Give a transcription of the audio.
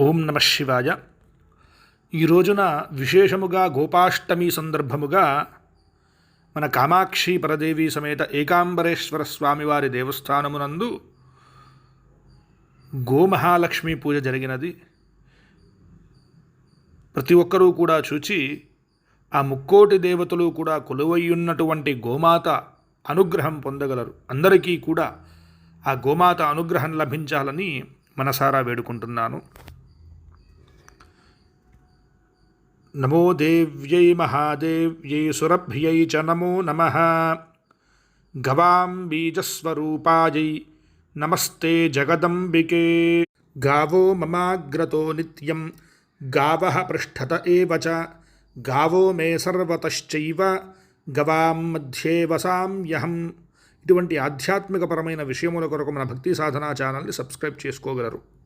ఓం నమ శివాయ. ఈ రోజున విశేషముగా గోపాష్టమి సందర్భముగా మన కామాక్షి పరదేవి సమేత ఏకాంబరేశ్వర స్వామివారి దేవస్థానమునందు గోమహాలక్ష్మి పూజ జరిగినది. ప్రతి ఒక్కరూ కూడా చూచి ఆ ముక్కోటి దేవతలు కూడా కొలువయ్యున్నటువంటి గోమాత అనుగ్రహం పొందగలరు. అందరికీ కూడా ఆ గోమాత అనుగ్రహం లభించాలని మనసారా వేడుకుంటున్నాను. నమో దేవ్యై మహాదేవ్యై సురభ్యై చ నమో నమ. గవాం బీజస్వరూపాయై. నమస్తే జగదంబికే. గావో మమాగ్రతో నిత్యం. గావ పృష్ఠత ఏవ చ. గావో మే సర్వతశ్చైవ. గవాం మధ్యే వసామ్యహం ఇటువంటి ఆధ్యాత్మికపరమైన విషయముల కొరకు మన భక్తి సాధనా ఛానల్ని సబ్స్క్రైబ్ చేసుకోగలరు.